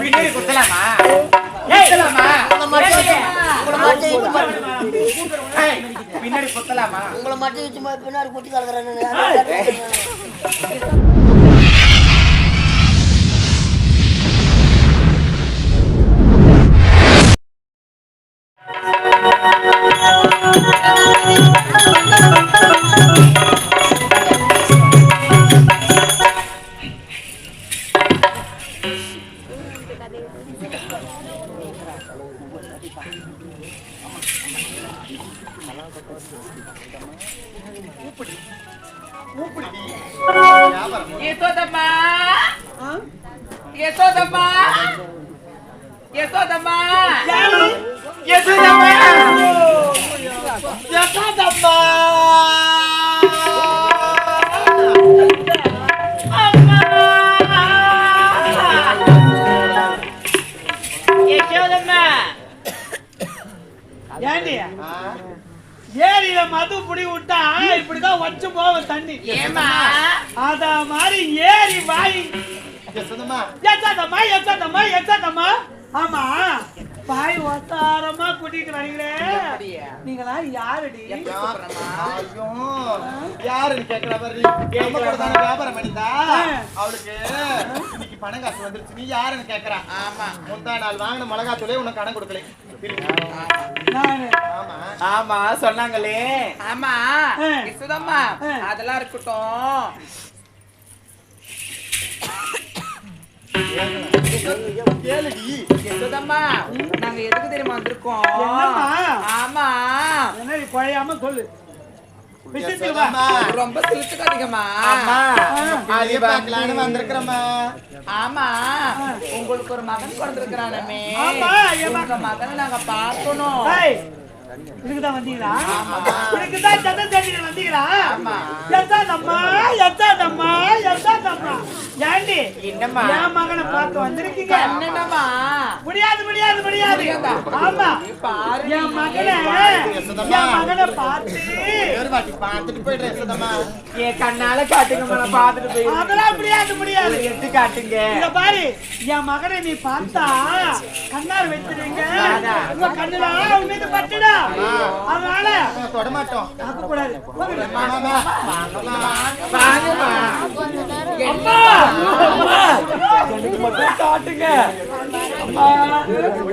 பின்னாடி குத்தலாமா உங்களை மட்டும் உங்களை பின்னாடி குத்தலாமா உங்களை கலக்குறேன்னு యశోదమ్మా యశోదమ్మా యశోదమ్మా యశోదమ్మా యశోదమ్మా மது புடி விட்டா இப்படிதான் வச்சு போகும் தண்ணி. ஏமா அத மாதிரி ஏரி வாய். எச்சாதம்மா எச்சாதம்மா எச்சாதம்மா. ஆமா. பாய் ஒத்தாரமா கூட்டிட்டு வரீங்களே. நீங்களா யாருடி? யாருன்னு கேக்குற மாதிரி வியாபாரம் பண்ணிட்டா அவளுக்கு பணம் காசு வந்துருச்சு. நீ யாருன்னு கேக்குறா? ஆமா. முந்தா நாள் வாங்கின மிளகாத்தூளே உனக்கு கடன் கொடுக்கல. ஆமா. சொன்னாங்களே. ஆமா. ஆ. அதெல்லாம் இருக்கட்டும். கேளுடி. யசோதம்மா நாங்க எதுக்கு தெரியுமா வந்திருக்கோம்? ஆமா. என்ன குழையாம சொல்லு. ரொம்ப. அது பார்க்கலான்னு வந்திருக்கிறம்மா ஆமா உங்களுக்கு ஒரு மகன் என் உங்க மகனை நாங்க பார்க்கணும் இதுக்குதான் வந்தீங்களா இதுக்குதான் சத்த தேடிட்டு வந்தீங்களா ஆமா. எத்தாதம்மா எத்தாதம்மா எத்தாதம்மா ஏண்டி என்னம்மா? என் மகனை பார்க்க வந்திருக்கீங்க என்னடமா முடியாது முடியாது முடியாது? ஆமா என் மகனை. என் மகனை பார்த்து வாட்டி பார்த்துட்டு போயிடுறேன் என் கண்ணால காட்டுங்க பார்த்துட்டு போய் அதெல்லாம் முடியாது முடியாது. எடுத்து காட்டுங்க. இத பாரு என் மகனை நீ பார்த்தா கண்ணார் வச்சிருங்க. உங்க கண்ணுல மீது பட்டுடா. அதனால பார்க்க கூடாது அம்மா. அம்மா. எனக்கு மட்டும் காட்டுங்க.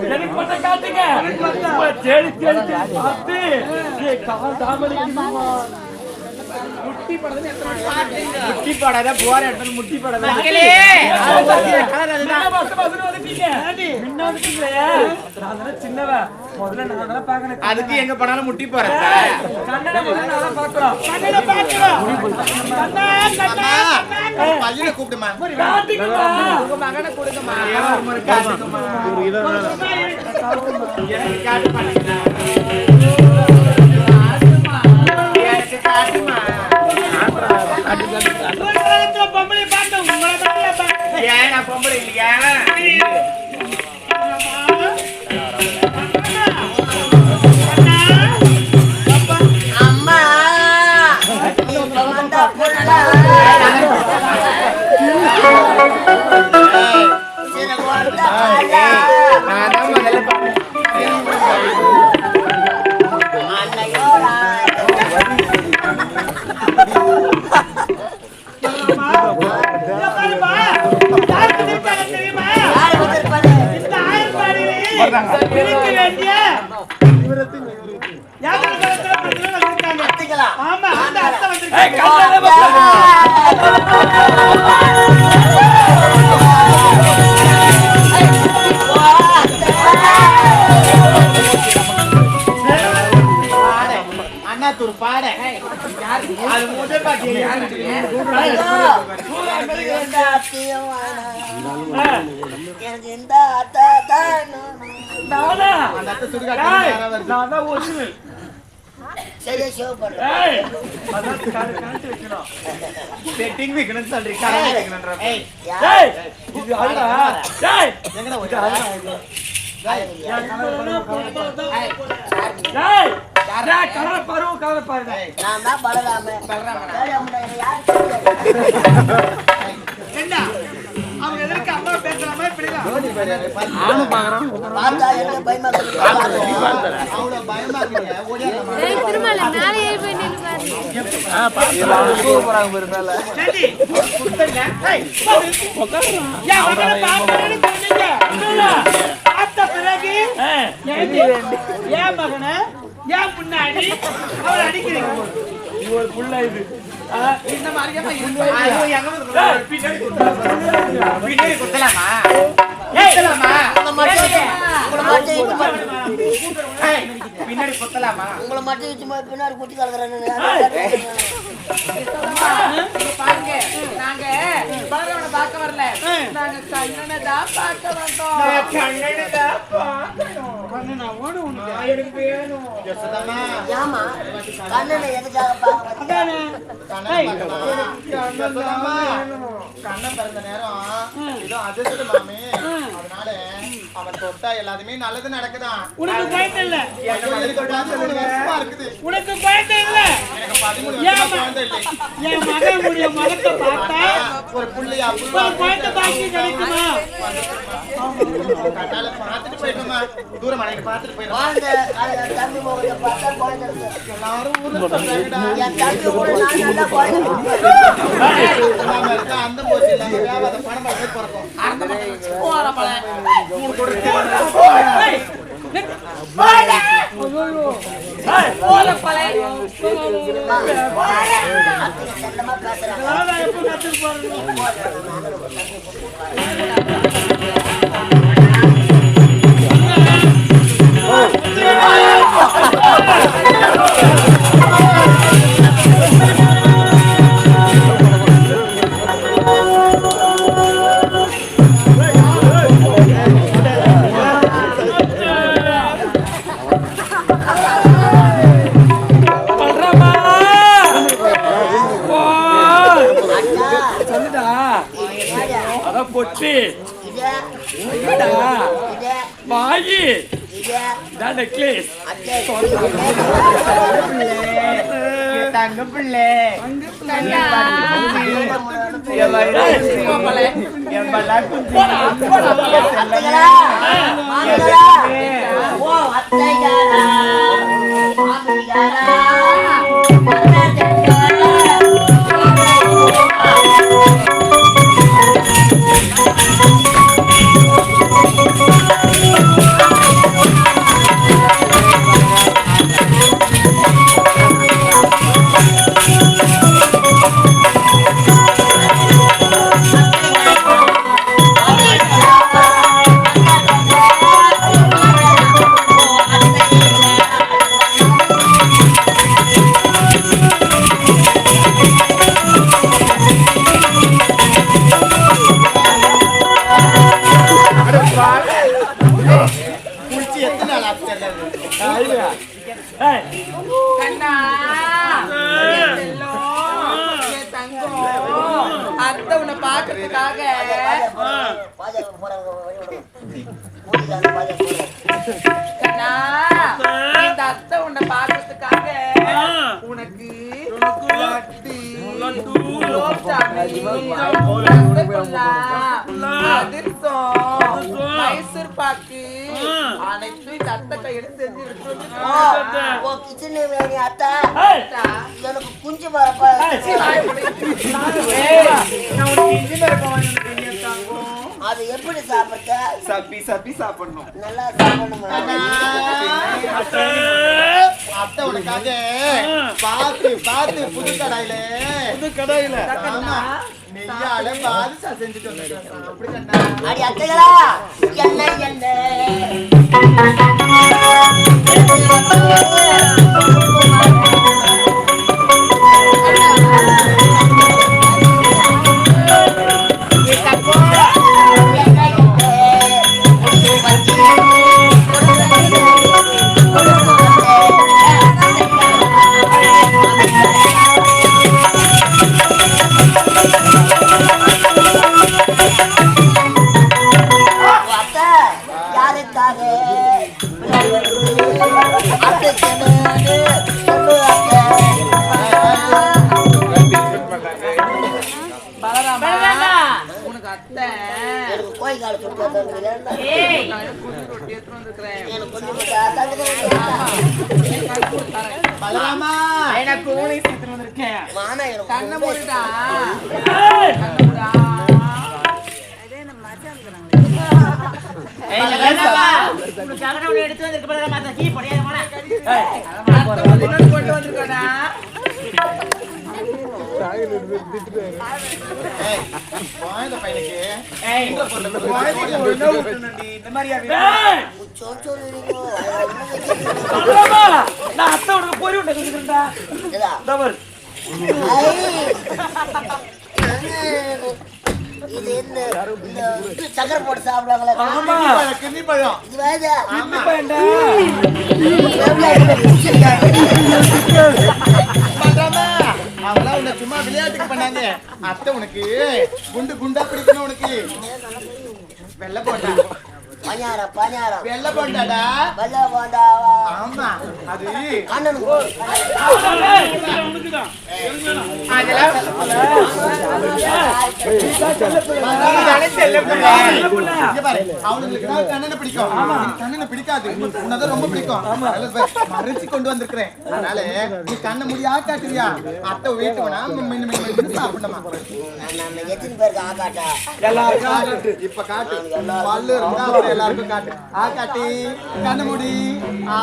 எனக்கு காட்டுங்க. தேடி தேடி பார்த்து கால் முட்டி படாத போற இடத்துல முட்டி படாத சின்னவன். முதல்ல. அதுக்கு எங்க போனாலும் முட்டி போறத கண்ணனை முதல்ல நான் தான் பார்க்கணும். கண்ணுல பார்க்கிறோம் கண்ணா கண்ணா கண்ணா பையனை கூப்பிடுமா காட்டுங்கம்மா. உங்க மகனை கொடுங்கம்மா ஒரு முறை காட்டுங்கம்மா எனக்கு காட்டு மாட்டேங்கிறா எனக்கு காட்டுமா ஒரு காலத்துல பொம்பளை பார்த்தேன் உங்களை தான் பொம்பளை இல்லையா? அண்ணாத்தூர் பாட அது முதல் எனக்கு அத்தை தான் நானா? தான். சரியா. செட்டிங் வைக்கணும்னு சொல்றீங்க. கலரை பாரு, கலரை பாருடா. நான் தான் யாரு சொன்னீங்க. பார்த்த பிறகு ஏண்டி, மகனை ஏன் முன்னாடி அவரை அடிக்கிறீங்க ஒரு புள்ள இது இந்த மாதிரியாப்பா பின்னாடி குத்தலாம். பின்னாடி குத்தலாமா? குத்தலாமா? பின்னாடி உங்களை மட்டும் இட்டு போய் பின்னாடி குத்தி கலக்குறேன்னு பாருங்க நாங்க பலரவனை பார்க்க வரல நாங்க கண்ணனை தான் பார்க்க வந்தோம் கண்ணனை எதுக்காக கண்ணன் பிறந்த நேரம். ஏதோ அதிர்ஷ்டம் அதனால அவன் தொட்டா எல்லாத்துமே நல்லது நடக்குதான் உனக்கு குழந்தை இல்ல. உனக்கு குழந்தை இல்ல. மகத்தை பார்த்தா ஒரு புள்ளையா ஒரு பாக்கி கிடைக்குமா? பார்த்துட்டு போயிட்டோமா தூரம் பார்த்துட்டு இருக்கு. எல்லாரும் ஊர்ல இருக்க. அந்த போச்சு இல்லாம பணம் பண்ணி பிறக்கும் போற பல போற பல அத்தைங்க செல்லமா பேசுறாங்க இதே வாயி நெக்லஸ் தங்க பிள்ளை என் கண்ணா. தங்கம். அத்தை உன்னை கண்ணா இந்த அத்தை உன்னை பார்க்கறதுக்காக உனக்கு அதிரசம், மைசூர் பாக்கு. அனைத்தும் இந்த அத்தை கையில செஞ்சு வேணி அத்தா எனக்கு குஞ்சு வரப்பா நான் உனக்கு இஞ்சி மிரப்பம் வாங்கி வந்துருக்கேன் தங்கம் அது எப்படி சாப்பிட்ட? சப்பி சப்பி சாப்பிடணும். நல்லா சாப்பிடணுமா? அத்தை. உனக்காக பார்த்து பார்த்து புது கடாயில. புது கடாயில. ஆமா. நெய்யால பாதுசா செஞ்சுட்டு வந்திருக்கேன். அப்படி கண்ணா. அடி அத்தைகளா என்ன என்ன? அத்தை பலராமா எனக்கு ஊனை சேர்த்து வந்திருக்கேன். மாமா எனக்கு கண்ணை மூடுடா. ஏய். ஏய், என்னப்பா? எடுத்து வந்திருக்க பாரு, மத்த கீ பொடியாத போடா. அடுத்த ஒரு இன்னொரு கொண்டு வந்திருக்கோடா ஏய், குழந்தை பையனுக்கு ஏய், குழந்தைக்கு ஒழுங்கா ஊட்டணும்டி. இந்த மாதிரியா வீடு? ஏய், சொல் சொல்லுறீங்க பலராமா, நான் அத்தை உனக்கு பொறி கொடுக்குறேன்டா. இது இந்த சக்கரை போட்டு சாப்பிடுவாங்களா ஆமா. பழம், கிண்ணி பழம் இது வேதா ஆமா பழம் பண்றாம அவங்களாம் உன்னை சும்மா விளையாட்டுக்கு பண்ணாங்க. அத்தை உனக்கு குண்டு குண்டா பிடிக்கணும் உனக்கு. வெள்ளை போட்டா. பணியாரம் பணியாரம். வெள்ளை போண்டாடா? வெள்ள போண்டாவா? ஆமா. அது அண்ணனுக்கு கண்ணனை. பிடிக்கும். கண்ணனை பிடிக்காது. உன்னதான் ரொம்ப பிடிக்கும். மறைச்சு கொண்டு வந்திருக்கிறேன். அதனால நீ கண்ணை முடியா காட்டுறியா? அத்தை வீட்டு வேணா மின்னு மின்னு மின்னு சாப்பிடணுமா? நம்ம எத்தனை பேருக்கு ஆகாட்டா எல்லாருக்கும் காட்டு. இப்ப காட்டு. பல்லு இருந்தா எல்லாருக்கும் காட்டு. ஆ காட்டி. கண்ணு முடி ஆ.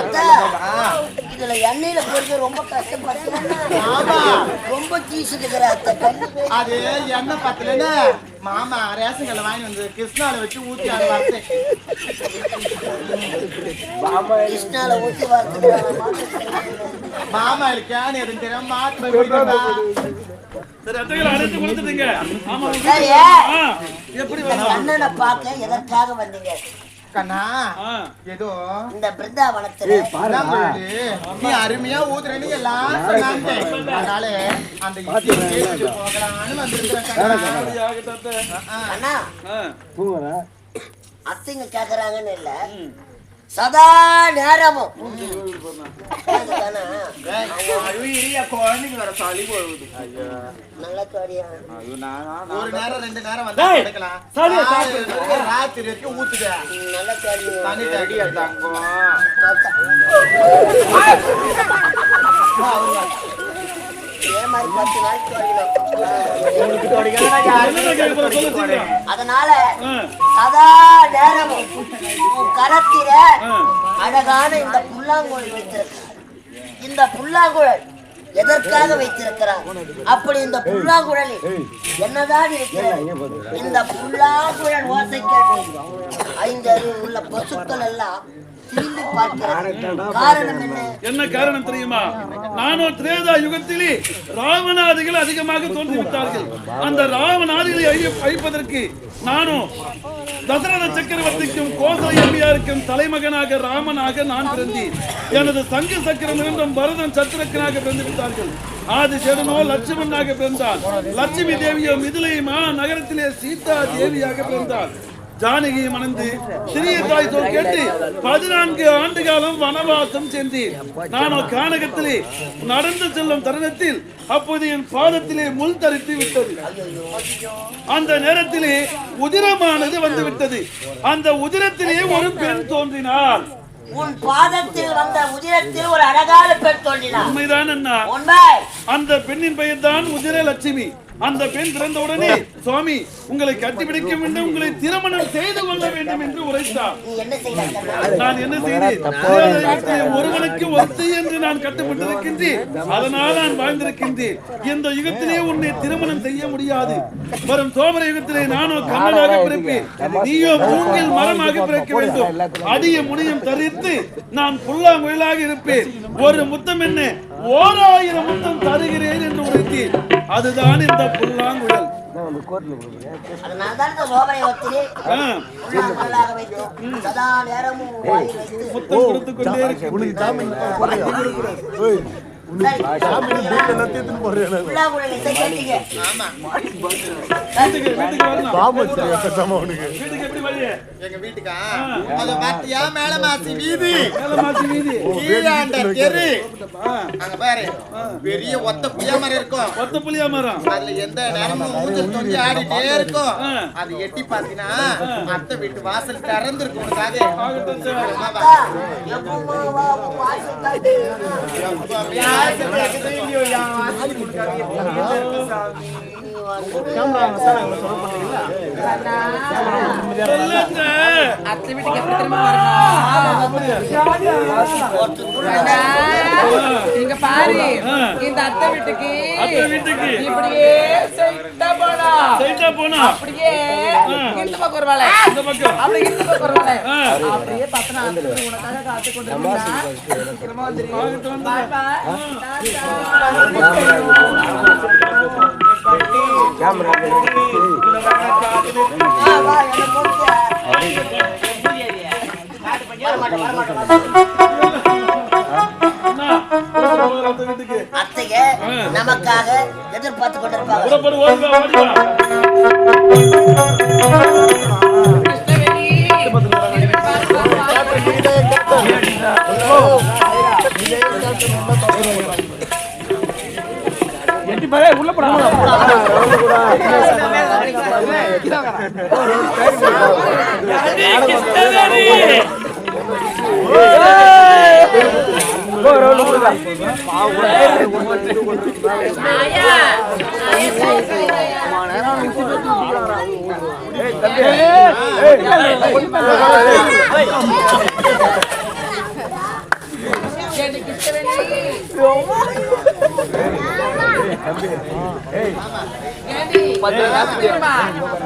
அத்தா ஆ. இதுல எண்ணெயில பொறிக்க ரொம்ப கஷ்டப்படுறேன் ஆமா. ரொம்ப அது எண்ணெய் பத்தலன்னு மாமா ரேஷன் கடை வாங்கி வந்து கிருஷ்ணால வச்சு ஊத்தி கிருஷ்ணால ஊத்தி வறுத்துக்கிறாங்க மாமா இருக்கேன் எதுவும் தெரியாம மாட்டு? சரி, அத்தைகளை அழைத்து கொடுத்துட்டீங்க. ஆமா, சரி ஆ, எப்படி வேணும்? அண்ணனை பார்க்க எதற்காக வந்தீங்க கண்ணா. ஏதோ இந்த பிருந்தாவனத்துல. நீ அருமையா ஊதுறேன்னு எல்லாம் சொன்னாங்க அதனால அந்த போகலான்னு வந்திருக்கிறேன். அண்ணா. அத்தைங்க கேக்குறாங்கன்னு இல்ல சதா நேரமும். ஒரு நேரம் ரெண்டு நேரம் ராத்திரி வரைக்கும் ஊத்துக்க தங்கம் அதனால சதா நேரமும் கரத்தில அழகான இந்த புல்லாங்குழல் வைத்திருக்கிறார். இந்த புல்லாங்குழல் எதற்காக வைத்திருக்கிறார்? அப்படி இந்த புல்லாங்குழலில் என்னதான் இருக்கிறது? இந்த புல்லாங்குழல் ஓசை கேட்டு ஐந்து அறிவு உள்ள பசுக்கள் எல்லாம் என்ன? என்ன காரணம் தெரியுமா? நானோ திரேதா யுகத்திலே ராவணாதிகள் அதிகமாக தோன்றிவிட்டார்கள். அந்த ராவணாதிகளை அழி- அழிப்பதற்கு நானும் தசரத சக்கரவர்த்திக்கும் கோசல எம்பியாருக்கும் தலைமகனாக ராமனாக நான் பிறந்தேன். எனது சங்கு சக்கரம் இருந்தும் பரதன் சத்திரக்கனாக பிறந்து விட்டார்கள் ஆதிசேடனோ லட்சுமணனாக பிறந்தார். லட்சுமி தேவியோ மிதிலை மா நகரத்திலே சீதா தேவியாக பிறந்தார். ஜானகியை மணந்து சிறிய தாய் சொல் கேட்டு பதினான்கு ஆண்டு காலம் வனவாசம் சென்றேன். நானோ கானகத்திலே நடந்து செல்லும் தருணத்தில் அப்போது என் பாதத்திலே முள் தரித்து விட்டது. அந்த நேரத்திலே உதிரமானது வந்து விட்டது அந்த உதிரத்திலே ஒரு பெண் தோன்றினாள். உன் பாதத்தில் வந்த உதிரத்தில் ஒரு அழகான பெண் தோன்றினார் உண்மைதான் அண்ணா. அந்த பெண்ணின் பெயர் தான் உதிரலட்சுமி. அந்த பெண் பிறந்த உடனே சுவாமி உங்களை கட்டிப்பிடிக்க வேண்டும் உங்களை திருமணம் செய்து கொள்ள வேண்டும் என்று உரைத்தார். நீ என்ன செய்தாய் நான் என்ன செய்தேன்? ஒருவனுக்கு ஒத்து என்று நான் கட்டுப்பட்டிருக்கின்றேன். அதனால் நான் வாழ்ந்திருக்கின்றேன். இந்த யுகத்திலே உன்னை திருமணம் செய்ய முடியாது. வரும் சோமர யுகத்திலே நானோ கண்ணனாக பிறப்பேன். நீயோ மூங்கில் மரமாக பிறக்க வேண்டும். அடிய முடியும் தரித்து நான் புல்லாங்குழலாக இருப்பேன். ஒரு முத்தம் என்ன? ஓர் ஆயிரம் முத்தம் தருகிறேன் என்று உரைத்தேன் அதுதான் இந்த புல்லாங்குழல். முத்தம் கொடுத்து கொண்டே இருக்க எங்க வீட்டுக்கா அத பாத்தியா மேல மாசி வீதி மேல மாத்தி வீதி கீழாண்ட தெரு ஆ, அங்க பாரு பெரிய ஒத்த புளிய மரம் இருக்கும் ஒத்த புளியா மரம் அதுல எந்த நேரமும் ஊஞ்சல் தொங்கி ஆடிட்டே இருக்கும். அது எட்டி பாத்தீங்கன்னா அத்தை வீட்டு வாசல் திறந்திருக்கும் உனக்காக எப்பவுமே வா, வாசல் தாண்டி. சொல்லுங்க. அத்தை வீட்டுக்கு எப்படி திரும்ப வரணும் இங்க பாரு இந்த அத்தை வீட்டுக்கு. இப்படியே செட்டா போலாம் சைட்டா போனா அப்படியே இந்த பக்கம் ஒரு வேலை இந்த பக்கம் அப்படி இந்த பக்கம் ஒரு வேலை ஆ. அப்படியே பத்தனா உனக்காக காத்து கொண்டு பாய் பாய் வா, நமக்காக எதிர்பார்த்து கொண்டிருப்பாங்க புறப்படு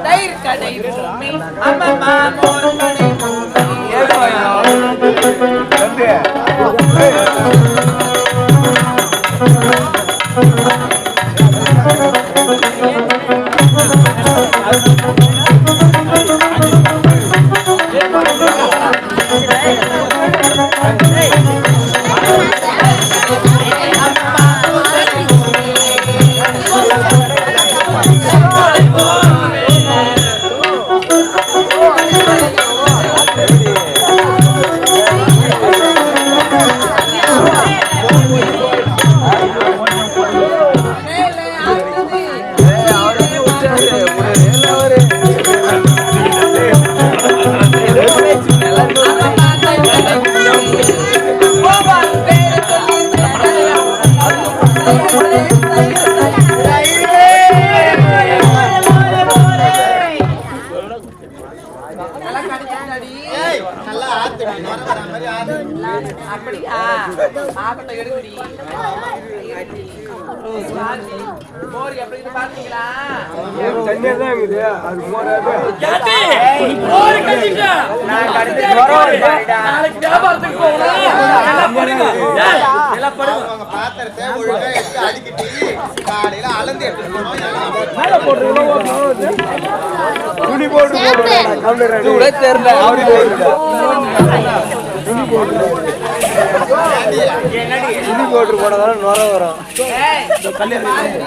தயிர் கடை பூமி கடை பூமி கிடைக்குதாடி ஏய், நல்லா ஆத்து நீ வர வர மாதிரி ஆடு.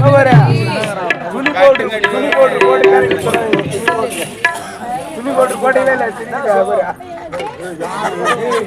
அப்படியா ஆகட்டும் எடுக்கடி மோர் எப்படி இருக்கு பாத்தீங்களா அவங்க பாத்திரத்தை ஒழுங்கா எடுத்து அடுக்கிட்டு காலையில அளந்து எடுத்துட்டு போனோம் ஏய்,